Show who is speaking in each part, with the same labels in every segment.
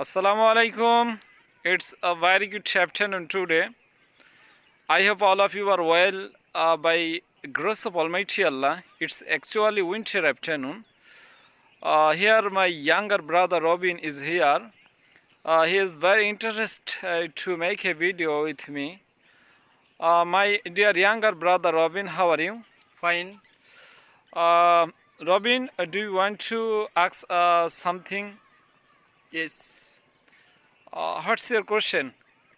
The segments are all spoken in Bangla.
Speaker 1: Assalamu alaikum. It's a very good afternoon today. I hope all of you are well uh, by grace of Almighty Allah. It's actually winter afternoon. Uh, here my younger brother Robin is here. Uh, he is very interested uh, to make a video with me. Uh, my dear younger brother Robin, how are you?
Speaker 2: Fine.
Speaker 1: Uh, Robin, uh, do you want to ask uh, something?
Speaker 2: Yes.
Speaker 1: What's your question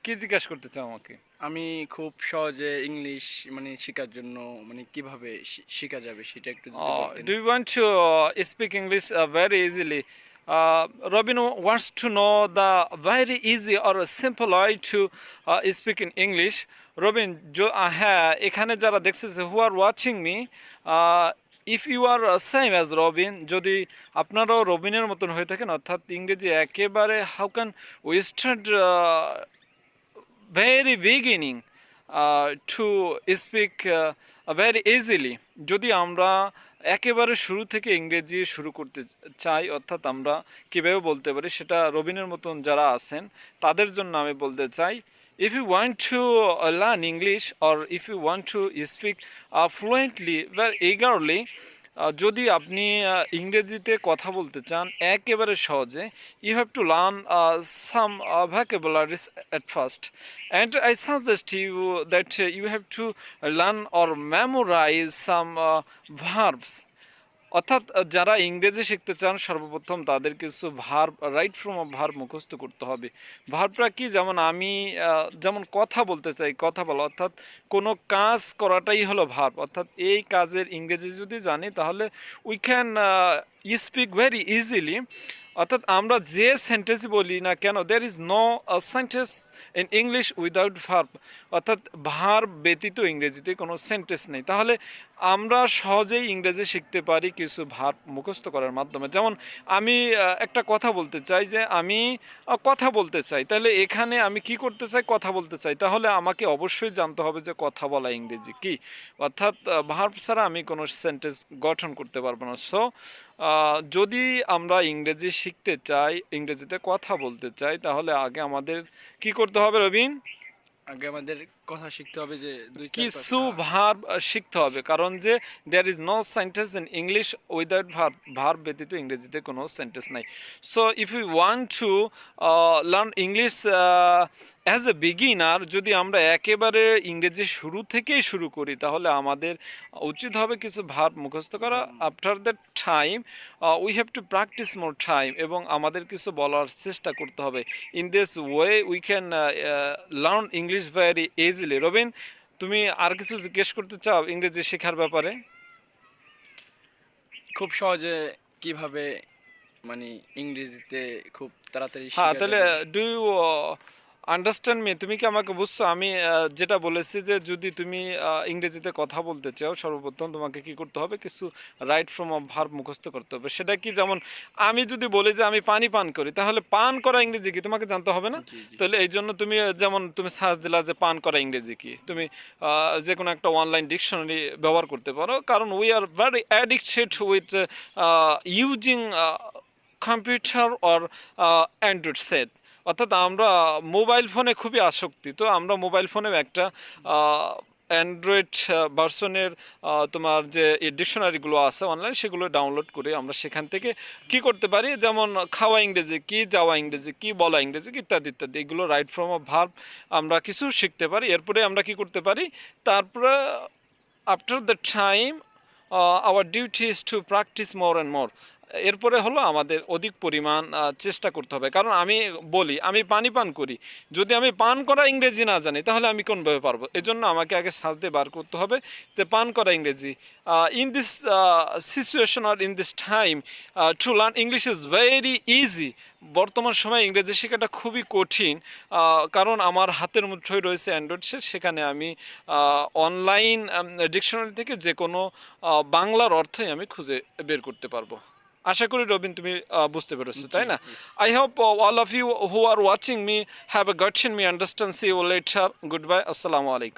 Speaker 1: কী জিজ্ঞাসা করতে চাও আমাকে?
Speaker 2: আমি খুব সহজে ইংলিশ মানে শেখার জন্য মানে কীভাবে শেখা যাবে সেটা একটু
Speaker 1: do want to speak English very easily Robin wants to know the very easy or simple way to speak in English Robin হ্যাঁ এখানে যারা দেখছে who are watching me uh, you are are as Robin যদি আপনারাও রবিনের মতন হয়ে থাকেন অর্থাৎ ইংরেজি একেবারে how can very beginning uh, to speak uh, very easily. যদি আমরা একেবারে শুরু থেকে ইংরেজি শুরু করতে চাই অর্থাৎ আমরা কীভাবে বলতে পারি সেটা রবিনের মতন যারা আছেন তাদের জন্য আমি বলতে চাই if you want to uh, learn English or if you want to speak uh, fluently very eagerly আহ, যদি আপনি ইংরেজিতে কথা বলতে চান একেবারে সহজে you have to learn some vocabularies at first and I suggest you that you have to learn or memorize some verbs অর্থাৎ যারা ইংরেজি শিখতে চান, সর্বপ্রথম তাদের কিছু verb right form of verb মুখস্থ করতে হবে। ভার্বটা কি? যেমন আমি যেমন কথা বলতে চাই, কথা বলা। অর্থাৎ, কোনো কাজ করাটাই হলো ভার্ব অর্থাৎ, এই কাজের ইংরেজি যদি জানি, তাহলে we can speak very easily অর্থাৎ, আমরা যে সেন্টেন্স বলি না কেন there is no sentence in English without verb অর্থাৎ ভার ব্যতীত ইংরেজিতে কোনো সেন্টেন্স নেই। তাহলে আমরা সহজেই ইংরেজি শিখতে পারি কিছু ভার্ব মুখস্থ করার মাধ্যমে। যেমন আমি একটা কথা বলতে চাই যে আমি কথা বলতে চাই। তাহলে এখানে আমি কি করতে চাই? কথা বলতে চাই। তাহলে আমাকে অবশ্যই জানতে হবে যে কথা বলা ইংরেজি কি। অর্থাৎ ভার্ব ছাড়া আমি কোনো সেন্টেন্স গঠন করতে পারব না। সো যদি আমরা ইংরেজি শিখতে চাই, ইংরেজিতে কথা বলতে চাই, তাহলে আগে আমাদের কি করতে হবে রবিন?
Speaker 2: আগে আমাদের কথা শিখতে হবে যে
Speaker 1: কিছু ভার্ব শিখতে হবে। কারণ যে there is no sentence in English without verb verb ব্যতীত ইংরেজিতে কোনো সেন্টেন্স নাই। So if you want to learn English as a beginner যদি আমরা একেবারে ইংরেজি শুরু থেকেই শুরু করি তাহলে আমাদের উচিত হবে কিছু ভার্ব মুখস্থ করা। After that time we have to practice more time এবং আমাদের কিছু বলার চেষ্টা করতে হবে। In this way we can learn English very easily Robin তুমি আর কিছু জিজ্ঞেস করতে চাও ইংরেজি শেখার ব্যাপারে?
Speaker 2: খুব সহজে কীভাবে মানে ইংরেজিতে খুব তাড়াতাড়ি
Speaker 1: হ্যাঁ তাহলে? ডু ইউ আন্ডারস্ট্যান্ড মি তুমি কি আমাকে বুঝছ? আমি যেটা বলেছি যে যদি তুমি ইংরেজিতে কথা বলতে চাও সর্বপ্রথম তোমাকে কি করতে হবে? কিছু রাইট ফ্রম অফ ভার্ব মুখস্থ করতে হবে। সেটা কি? যেমন আমি যদি বলি যে আমি পানি পান করি তাহলে পান করা ইংরেজি কি? তোমাকে জানতে হবে না। তাহলে এই জন্য তুমি যেমন তুমি সার্চ দিলা যে পান করা ইংরেজি কি? তুমি যে কোনো একটা অনলাইন ডিকশনারি ব্যবহার করতে পারো। কারণ we are very addicted with using computer or android set অর্থাৎ আমরা মোবাইল ফোনে খুবই আসক্তি। তো আমরা মোবাইল ফোনে একটা অ্যান্ড্রয়েড ভার্সনের তোমার যে ডিকশনারিগুলো আছে অনলাইন সেগুলো ডাউনলোড করে আমরা সেখান থেকে কি করতে পারি? যেমন খাওয়া ইংরেজি, কি যাওয়া ইংরেজি, কি বলা ইংরেজি ইত্যাদি ইত্যাদি। এগুলো রাইট ফ্রম অফ ভার্ব আমরা কিছু শিখতে পারি। এরপরে আমরা কি করতে পারি? তারপরে after the time our duty is to practice more and more এরপরে হলো আমাদের অধিক পরিমাণ চেষ্টা করতে হবে। কারণ আমি বলি, আমি পানি পান করি। যদি আমি পান করা ইংরেজি না জানি, তাহলে আমি কোনভাবে পারব? এজন্য আমাকে আগে সাজতে বার করতে হবে যে পান করা ইংরেজি। In this situation are in this time to learn English is very easy বর্তমান সময়ে ইংরেজি শেখাটা খুবই কঠিন কারণ আমার হাতের মুঠোয় রয়েছে অ্যান্ড্রয়েড সেট সেখানে আমি অনলাইন ডিকশনারি থেকে যে কোনো বাংলার অর্থই আমি খুঁজে বের করতে পারব। আশা করি রবিন তুমি বুঝতে পেরেছ তাই না? I hope all of you who are watching me have a got me understand see you later good bye আসসালামু আলাইকুম।